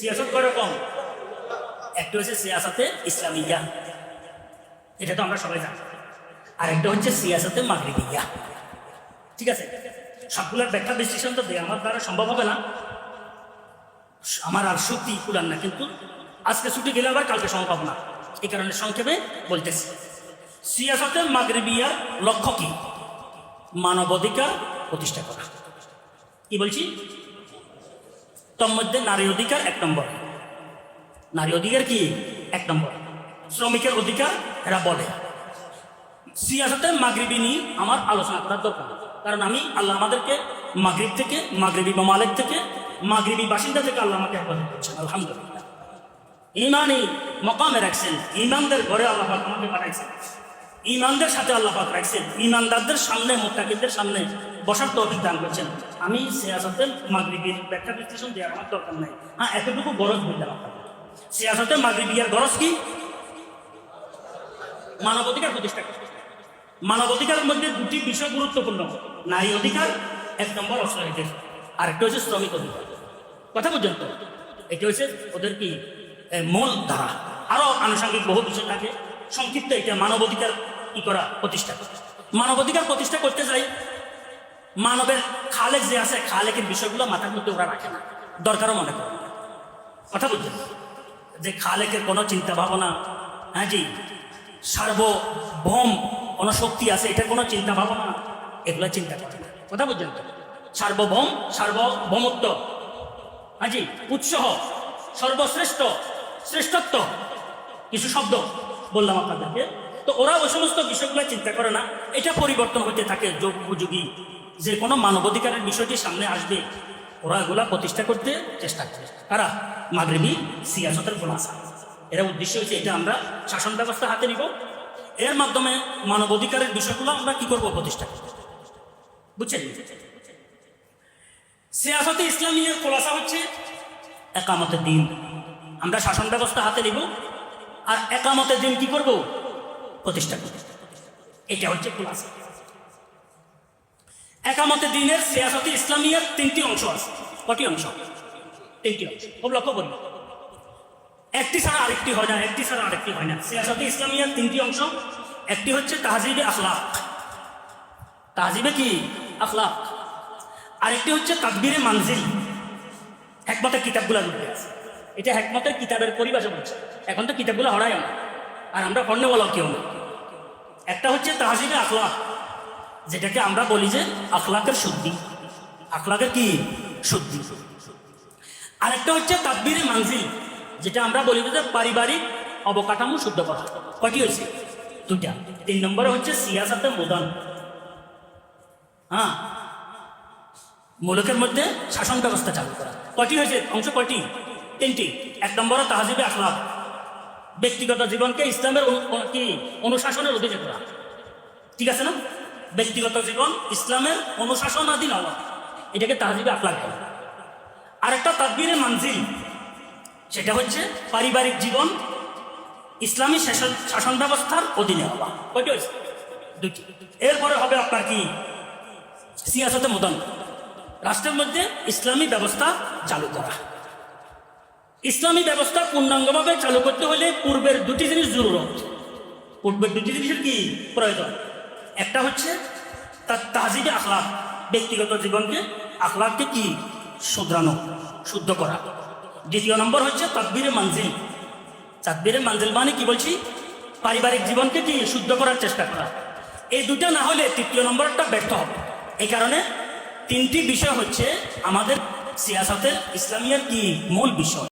সিয়াসত কয় রকম একটা হচ্ছে সিয়াসতে ইসলামিয়া। এটা তো আমরা সবাই জানি। আর একটা হচ্ছে সিয়াসতে মাগরিবিয়া। ঠিক আছে? সবগুলোর ব্যাখ্যা বিশ্লেষণ তো দেয় আমার দ্বারা সম্ভব হবে না। আমার আর শক্তি কুলান না, কিন্তু আজকে ছুটি গেলে আবার কালকে সময় পাবো না। এই কারণে সংক্ষেপে বলতেছি। সিয়াসতে মাগরিবিয়ার লক্ষ্য কি? মানবাধিকার প্রতিষ্ঠা করা। কি বলছি? তোর মধ্যে নারী অধিকার এক নম্বর। নারী অধিকার কি? এক নম্বর। শ্রমিকের অধিকার, এরা বলে। সিয়াসতে মাগরিবি নিয়ে আমার আলোচনা করার দরকার। কারণ আমি আল্লাহ আমাদেরকে মাগরিব থেকে, মাগরিবি মামালেক থেকে, মাগরিবি বাসিন্দা থেকে আল্লাহ আমাকে হেফাজত করছেন, আলহামদুলিল্লাহ। ইমানই মকামে রাখছেন ইমানদের ঘরে আল্লাহ আমাকে পাঠাইছেন। ইমানদের সাথে আল্লাহ পাক রাখছেন। ইমানদারদের সামনে মোত্তাকিদের সামনে বসার তৌফিক দান করছেন। আমি সিয়াসতের মাগরিবির ব্যাখ্যা বিশ্লেষণ দেওয়ার আমার দরকার নাই। হ্যাঁ এতটুকু গরজ বললাম আপনাকে সিয়াসতের মাগরিবিয়ার গরজ কি? মানবাধিকার প্রতিষ্ঠা করে। মানবাধিকারের মধ্যে দুটি বিষয় গুরুত্বপূর্ণ। নারী অধিকার, এক নম্বর অশ্রমিকের। আরেকটা হচ্ছে শ্রমিক অধিকার। কথা পর্যন্ত এটা হচ্ছে ওদের কি মূল ধারা। আরও আনুষঙ্গিক বহু বিষয় থাকে। সংক্ষিপ্ত এটা মানবাধিকার কি করা প্রতিষ্ঠা। করা মানবাধিকার প্রতিষ্ঠা করতে যাই, মানবের খালেক যে আছে, খালেকের বিষয়গুলো মাথার মধ্যে ওরা রাখে না। দরকারও মনে করে। কথা বলছেন যে খালেকের কোনো চিন্তা ভাবনা হ্যাঁ জি, সার্বভৌম কোনো শক্তি আছে এটা কোনো চিন্তা ভাবনা এগুলো চিন্তা করে না। কথা বুঝছেন তো? সার্বভৌম, সার্বভৌমত্ব হ্যাঁ জি উৎসাহ সর্বশ্রেষ্ঠ, শ্রেষ্ঠত্ব, কিছু শব্দ। বললাম আপনাদেরকে। তো ওরা ওই সমস্ত বিষয়গুলো চিন্তা করে না। এটা পরিবর্তন হতে থাকে যোগ উপযোগী। যে কোনো মানবাধিকারের বিষয়টি সামনে আসবে, ওরা এগুলা প্রতিষ্ঠা করতে চেষ্টা করে কারা? মাগরিবি, সিয়াসতের খোলাসা। এর উদ্দেশ্য হচ্ছে এটা আমরা শাসন ব্যবস্থা হাতে নিব। এর মাধ্যমে মানবাধিকারের বিষয়গুলো আমরা কি করব প্রতিষ্ঠা করব? বুঝছেন? সিয়াসতে ইসলামীয় খোলাসা হচ্ছে একামতের দিন। আমরা শাসন ব্যবস্থা হাতে নিব। আর একামতের দিন কি করব? প্রতিষ্ঠা করব। এটা হচ্ছে খোলাসা একামতের দিনের সিয়াসতে ইসলামিয়ার তিনটি অংশ আছে। কটি অংশ? তিনটি অংশ। খুব লক্ষ্য করুন। একটি ছাড়া আরেকটি হয় না, একটি ছাড়া আরেকটি হয় না। সিয়াসতে ইসলামিয়ার তিনটি অংশ, একটি হচ্ছে তাহজিবে আখলাক। তাহজিবে কি? আখলাক। আরেকটি হচ্ছে তাকবিরে মানজিল। একমতের কিতাবগুলো আছে। এটা একমতের কিতাবের পরিভাষা বলছে। এখন তো কিতাবগুলো হরাই না আর আমরা পণ্য বলা কেউ না। একটা হচ্ছে তাহজিবে আখলাক যেটাকে আমরা বলি যে আখলাকের শুদ্ধি। আখলাকের কি? শুদ্ধি। আরেকটা হচ্ছে তাকবিরে মানজিল, যেটা আমরা বলি যে পারিবারিক অবকাঠামো শুদ্ধ করা। কয়টি হয়েছে? দুইটা। তিন নম্বরে হচ্ছে সিয়াসাতে মোদান। হ্যাঁ। মূলকের মধ্যে শাসন ব্যবস্থা চালু করা। কয়টি হয়েছে? অংশ কয়টি? তিনটি। এক নম্বরে তাহাজিবে আখলাক। ব্যক্তিগত জীবনকে ইসলামের কি, অনুশাসনের অধীনে করা। ঠিক আছে না? ব্যক্তিগত জীবন ইসলামের অনুশাসনাধীন হওয়া। এটাকে তাহাজিবে আখলাক বলে। আরেকটা তাদবিরে মানজিল। সেটা হচ্ছে পারিবারিক জীবন, ইসলামী শাসন শাসন ব্যবস্থার অধীনে হওয়া। কয়টি হয়েছে? দুটি এরপরে হবে আপনার কি? সিয়াসতে মোদন। রাষ্ট্রের মধ্যে ইসলামী ব্যবস্থা চালু করা। ইসলামী ব্যবস্থা পূর্ণাঙ্গভাবে চালু করতে হলে পূর্বের দুটি জিনিস জরুরত পূর্বের দুটি জিনিসের কি প্রয়োজন? একটা হচ্ছে তার তাজিবে আখলাক, ব্যক্তিগত জীবনকে, আখলাককে কি? শুধরানো, শুদ্ধ করা। দ্বিতীয় নম্বর হচ্ছে তাকবিরে মানজিল। তাকবিরে মানজিল মানে কি বলছি? পারিবারিক জীবনকে কি শুদ্ধ করার চেষ্টা করা। এই দুটো না হলে তৃতীয় নম্বরটা ব্যর্থ হবে। এই কারণে তিনটি বিষয় হচ্ছে আমাদের সিয়াসতের ইসলামিয়ার কি মূল বিষয়।